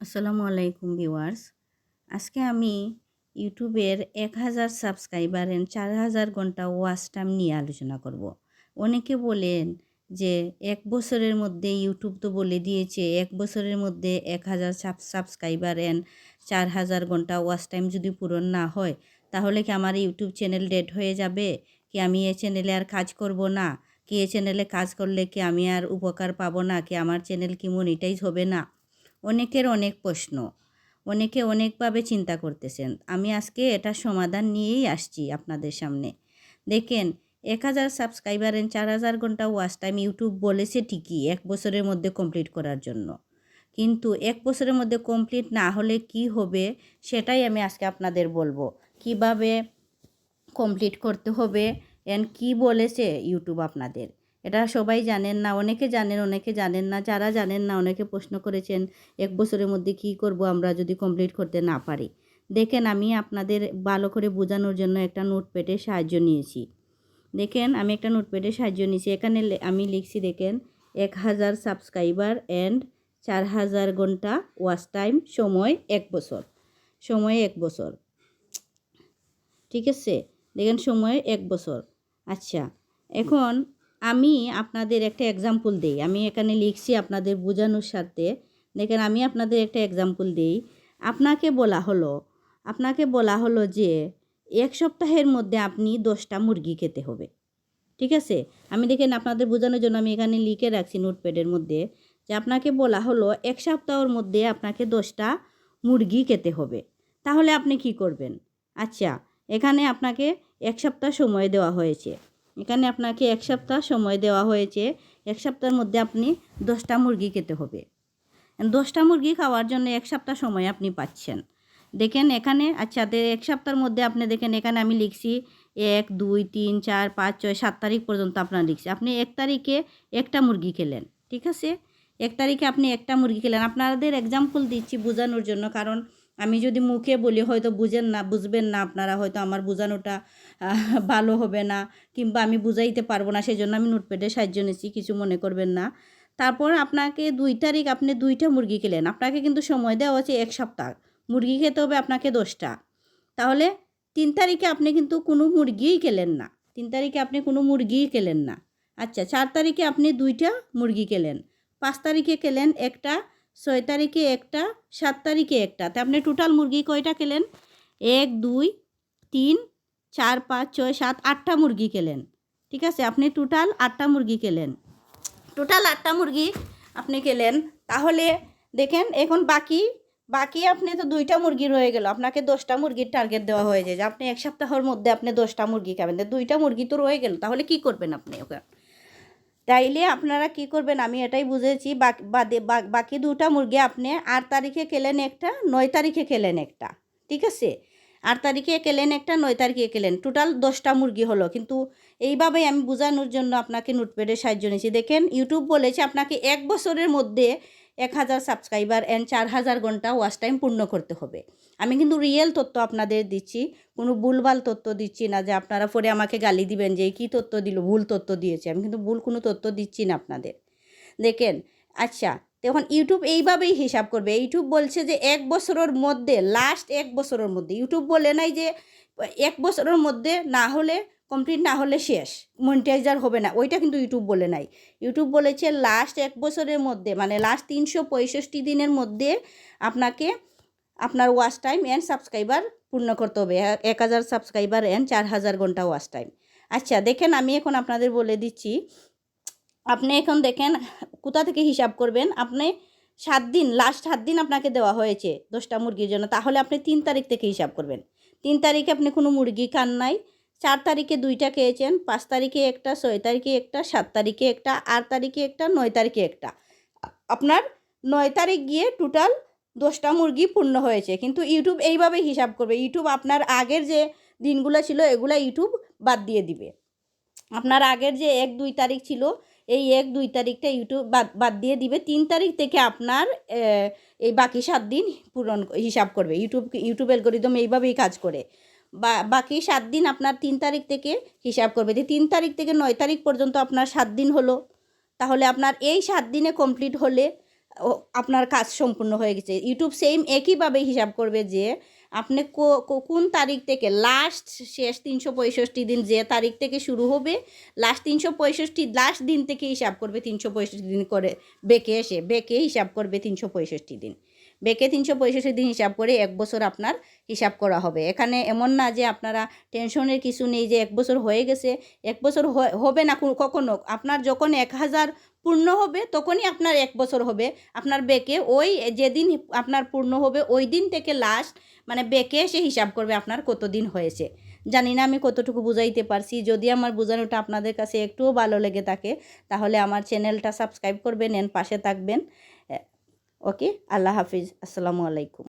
আসসালামু আলাইকুম ভিউয়ার্স। আজকে আমি ইউটিউবের এক হাজার সাবস্ক্রাইবার এন্ড চার হাজার ঘণ্টা ওয়াচ টাইম নিয়ে আলোচনা করব। অনেকে বলেন যে এক বছরের মধ্যে ইউটিউব তো বলে দিয়েছে, এক বছরের মধ্যে এক হাজার সাবস্ক্রাইবার এন্ড চার হাজার ঘণ্টা ওয়াচ টাইম যদি পূরণ না হয়, তাহলে কি আমার ইউটিউব চ্যানেল ডেড হয়ে যাবে? কি আমি এ চ্যানেলে আর কাজ করব না? কি এ চ্যানেলে কাজ করলে কি আমি আর উপকার পাবো না? কি আমার চ্যানেল কি মনিটাইজ হবে না? অনেকের অনেক প্রশ্ন। অনেকে অনেকভাবে চিন্তা করতেছেন। আমি আজকে এটা সমাধান নিয়েই আসছি আপনাদের সামনে। দেখেন, এক হাজার সাবস্ক্রাইবার এন্ড চার হাজার ঘণ্টা ওয়াচ টাইম ইউটিউব বলেছে ঠিকই এক বছরের মধ্যে কমপ্লিট করার জন্য। কিন্তু এক বছরের মধ্যে কমপ্লিট না হলে কি হবে সেটাই আমি আজকে আপনাদের বলব। কীভাবে কমপ্লিট করতে হবে এন্ড কি বলেছে ইউটিউব আপনাদের? এটা সবাই জানেন না, অনেকে জানেন অনেকে জানেন না, যারা জানেন না অনেকে প্রশ্ন করেছেন, এক বছরের মধ্যে কি করব আমরা যদি কমপ্লিট করতে না পারি। দেখেন আমি আপনাদের ভালো করে বোঝানোর জন্য একটা নোটপ্যাডের সাহায্য নিয়েছি। দেখেন আমি একটা নোটপ্যাডের সাহায্য নিয়েছি। এখানে আমি লিখছি, দেখেন, এক হাজার সাবস্ক্রাইবার অ্যান্ড চার হাজার ঘণ্টা ওয়াচ টাইম সময় এক বছর। সময় এক বছর। ঠিক আছে? দেখেন, সময় এক বছর। আচ্ছা এখন আমি আপনাদের একটা এক্সাম্পল দেই। আমি এখানে লিখছি আপনাদের বোঝানোর স্বার্থে দেখেন, আমি আপনাদের একটা এক্সাম্পল দেই। আপনাকে বলা হলো, আপনাকে বলা হলো যে, এক সপ্তাহের মধ্যে আপনি দশটা মুরগি খেতে হবে। ঠিক আছে? আমি দেখেন, আপনাদের বোঝানোর জন্য আমি এখানে লিখে রাখছি নোটপ্যাডের মধ্যে যে, আপনাকে বলা হলো, এক সপ্তাহের মধ্যে আপনাকে দশটা মুরগি খেতে হবে। তাহলে আপনি কি করবেন? আচ্ছা এখানে আপনাকে এক সপ্তাহ সময় দেওয়া হয়েছে। এখানে আপনাকে এক সপ্তাহ সময় দেওয়া হয়েছে। এক সপ্তাহের মধ্যে আপনি দশটা মুরগি খেতে হবে। দশটা মুরগি খাওয়ার জন্য এক সপ্তাহ সময় আপনি পাচ্ছেন। দেখেন এখানে আচ্ছা এক সপ্তাহের মধ্যে আপনি দেখেন এখানে আমি লিখছি এক, দুই, তিন, চার, পাঁচ, ছয়, সাত তারিখ পর্যন্ত আপনার লিখছি। আপনি এক তারিখে একটা মুরগি খেলেন, ঠিক আছে? এক তারিখে আপনি একটা মুরগি খেলেন। আপনাদের এক্সাম্পল দিচ্ছি বোঝানোর জন্য, কারণ আমি যদি মুখে বলি, হয়তো বুঝেন না, বুঝবেন না আপনারা, হয়তো আমার বোঝানোটা ভালো হবে না, কিংবা আমি বুঝাইতে পারব না সেই জন্য আমি নোটপ্যাডের সাহায্য নিচ্ছি কিছু মনে করবেন না। তারপর আপনাকে দুই তারিখ আপনি দুইটা মুরগি খেলেন আপনাকে কিন্তু সময় দেওয়া হচ্ছে এক সপ্তাহ, মুরগি খেতে হবে আপনাকে দশটা। তাহলে তিন তারিখে আপনি কিন্তু কোনো মুরগিই খেলেন না, তিন তারিখে আপনি কোনো মুরগিই খেলেন না। আচ্ছা চার তারিখে আপনি দুইটা মুরগি খেলেন পাঁচ তারিখে খেলেন একটা ছয় তারিখে একটা, সাত তারিখে একটা। তা আপনি টোটাল মুরগি কয়টা খেলেন এক, দুই, তিন, চার, পাঁচ, ছয়, সাত, আটটা মুরগি খেলেন ঠিক আছে? আপনি টোটাল আটটা মুরগি খেলেন টোটাল আটটা মুরগি আপনি খেলেন তাহলে দেখেন, এখন বাকি বাকি আপনি তো দুইটা মুরগি রয়ে গেল। আপনাকে দশটা মুরগির টার্গেট দেওয়া হয়েছে যে আপনি এক সপ্তাহের মধ্যে আপনি দশটা মুরগি খাবেন। দুইটা মুরগি তো রয়ে গেল। তাহলে কি করবেন আপনি ওকে? তাইলে আপনারা কি করবেন? আমি এটাই বুঝেছি। বাকি দুটা মুরগি আপনি আট তারিখে খেলেন একটা, নয় তারিখে খেলেন একটা। ঠিক আছে? আট তারিখে খেলেন একটা নয় তারিখে খেলেন টোটাল দশটা মুরগি হলো। কিন্তু এইভাবেই আমি বোঝানোর জন্য আপনাকে নোটপ্যাডের সাহায্য নিয়েছি। দেখেন ইউটিউব বলেছে আপনাকে এক বছরের মধ্যে এক হাজার সাবস্ক্রাইবার অ্যান্ড চার হাজার ঘণ্টা ওয়াচ টাইম পূর্ণ করতে হবে। আমি কিন্তু রিয়েল তথ্য আপনাদের দিচ্ছি, কোনো ভুলভাল তথ্য দিচ্ছি না যে আপনারা পরে আমাকে গালি দিবেন যে কী তথ্য দিল? ভুল তথ্য দিয়েছে। আমি কিন্তু ভুল কোনো তথ্য দিচ্ছি না আপনাদের। দেখেন আচ্ছা তখন ইউটিউব এইভাবেই হিসাব করবে। ইউটিউব বলছে যে এক বছরের মধ্যে লাস্ট এক বছরের মধ্যে। ইউটিউব বলে নাই যে এক বছরের মধ্যে না হলে কমপ্লিট না হলে শেষ মনিটাইজার হবে না। ওইটা কিন্তু ইউটিউব বলে নাই। ইউটিউব বলেছে লাস্ট এক বছরের মধ্যে মানে লাস্ট তিনশো পঁয়ষট্টি দিনের মধ্যে আপনাকে, আপনার ওয়াচ টাইম অ্যান্ড সাবস্ক্রাইবার পূর্ণ করতে হবে। এক হাজার সাবস্ক্রাইবার অ্যান্ড চার হাজার ঘণ্টা ওয়াচ টাইম আচ্ছা দেখেন আমি এখন আপনাদের বলে দিচ্ছি আপনি এখন দেখেন, কোথা থেকে হিসাব করবেন? আপনি সাত দিন লাস্ট সাত দিন আপনাকে দেওয়া হয়েছে দশটা মুরগির জন্য। তাহলে আপনি তিন তারিখ থেকে হিসাব করবেন। তিন তারিখে আপনি কোনো মুরগি খান নাই। চার তারিখে দুইটা খেয়েছেন, পাঁচ তারিখে একটা, ছয় তারিখে একটা, সাত তারিখে একটা, আট তারিখে একটা, নয় তারিখে একটা। আপনার নয় তারিখ গিয়ে টোটাল দশটা মুরগি পূর্ণ হয়েছে। কিন্তু ইউটিউব এইভাবে হিসাব করবে। ইউটিউব আপনার আগের যে দিনগুলো ছিল, এগুলো ইউটিউব বাদ দিয়ে দিবে। আপনার আগের যে এক, দুই তারিখ ছিল এই এক, দুই তারিখটা ইউটিউব বাদ বাদ দিয়ে দিবে। তিন তারিখ থেকে আপনার এই বাকি সাত দিন পূরণ হিসাব করবে। ইউটিউব ইউটিউব অ্যালগোরিদম এইভাবেই কাজ করে। বা, বাকি সাত দিন আপনার তিন তারিখ থেকে হিসাব করবে। যে তিন তারিখ থেকে নয় তারিখ পর্যন্ত আপনার সাত দিন হলো। তাহলে আপনার এই সাত দিনে কমপ্লিট হলে আপনার কাজ সম্পূর্ণ হয়ে গেছে। ইউটিউব সেম একইভাবে হিসাব করবে যে আপনি কোন তারিখ থেকে লাস্ট শেষ তিনশো পঁয়ষট্টি দিন যে তারিখ থেকে শুরু হবে লাস্ট তিনশো পঁয়ষট্টি লাস্ট দিন থেকে হিসাব করবে তিনশো পঁয়ষট্টি দিন করে, বেঁকে এসে, বেঁকে হিসাব করবে তিনশো পঁয়ষট্টি দিন। বেঁকে তিনশো পঁয়ষট্টি দিন হিসাব করে এক বছর আপনার হিসাব করা হবে। এখানে এমন না যে আপনারা টেনশনের কিছু নেই যে এক বছর হয়ে গেছে, এক বছর হবে না কখনো। আপনার যখন এক হাজার পূর্ণ হবে, তখনই আপনার এক বছর হবে। আপনার বেঁকে ওই যেদিন আপনার পূর্ণ হবে, ওই দিন থেকে লাস্ট মানে বেঁকে এসে হিসাব করবে আপনার কতদিন হয়েছে। জানি না আমি কতটুকু বুঝাইতে পারছি। যদি আমার বোঝানোটা আপনাদের কাছে একটুও ভালো লেগে থাকে, তাহলে আমার চ্যানেলটা সাবস্ক্রাইব করবেন এন পাশে থাকবেন। ওকে আল্লাহ হাফিজ। আসসালামু আলাইকুম।